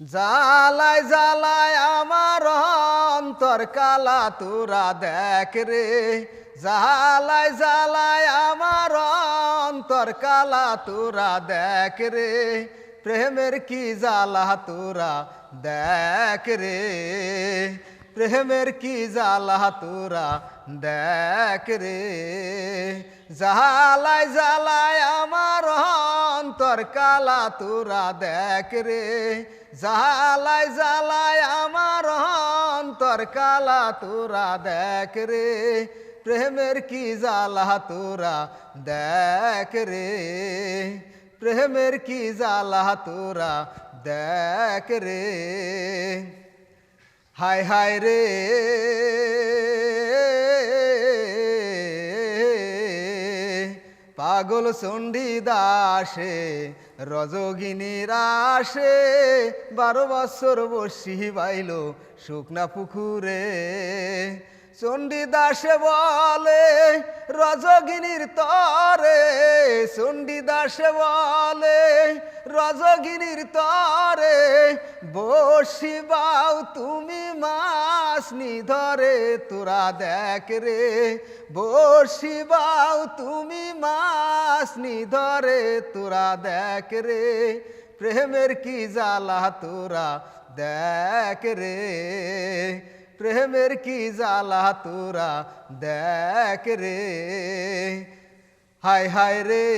জালায় জালায় আমার অন্তর কালা তোরা দেখ রে। জালায় জালায় আমার অন্তর কালা তোরা দেখ রে। প্রেমের কি জালা তোরা দেখ রে। প্রেমের কি জালা তোরা দেখ রে। জালায় জালায় অন্তর কালা তোরা দেখ রে। জালায় জালায় আমার অন্তর কালা তোরা দেখ রে। প্রেমের কি জালা তোরা দেখ রে। প্রেমের কি জালা তোরা দেখ রে। হায় হায় রে। পাগল চণ্ডী দাসে রজগিনীর আসে বারো বছর বসি বাইল শুকনা পুকুরে। চণ্ডী দাসে বলে, রজগিনীর তরে। চণ্ডী দাসে বলে, রজগিনীর তরে। বসি বাউ তুমি মাছ ধরে, তোরা দেখ রে। বসি বাউ তুমি মাছ ধরে, তোরা দেখ রে। প্রেমের কি জ্বালা তোরা দেখ রে। প্রেমের কি জ্বালা তোরা দেখ রে। হায় হায় রে।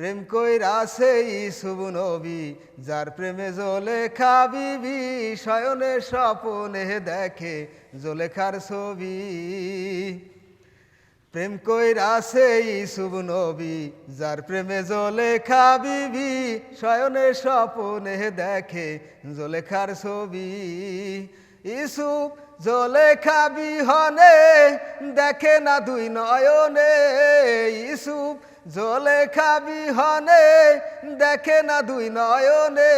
প্রেম কইরা সেই শুভ নবী, যার প্রেমে জলে খাবিবি শয়নে স্বপনে দেখে জলেখার ছবি। প্রেম কইরা সেই শুভ নবী, যার প্রেমে জলে খাবিবি শয়নে স্বপনে দেখে জলেখার ছবি। ইসুপ জলে খাবি হনে, দেখে না দুই নয়নে। ইসুপ জলে খাবি হনে, দেখে না দুই নয়নে।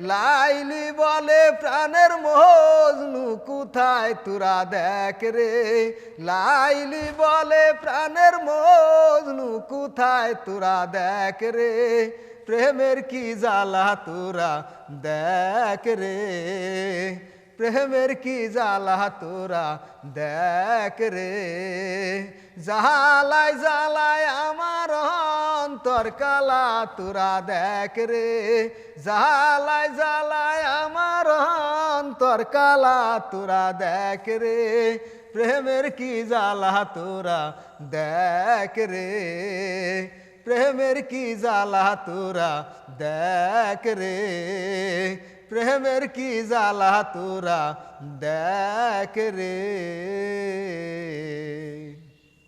লাইলি বলে প্রাণের মজনু কোথায় তোরা দেখ রে? লাইলি বলে প্রাণের মজনু কোথায় তোরা দেখ রে? প্রেমের কি জ্বালা তোরা দেখ রে? প্রেমের কি জ্বালা তোরা দেখ রে? জালায় আমার অন্তর কালা তোরা দেখ রে। জালায় জালায় আমার অন্তর কালা তোরা দেখ রে। প্রেমের কি জ্বালা তোরা দেখ রে। প্রেমের কি জ্বালা তোরা দেখ রে। প্রেমের কি জ্বালা তোরা দেখ রে।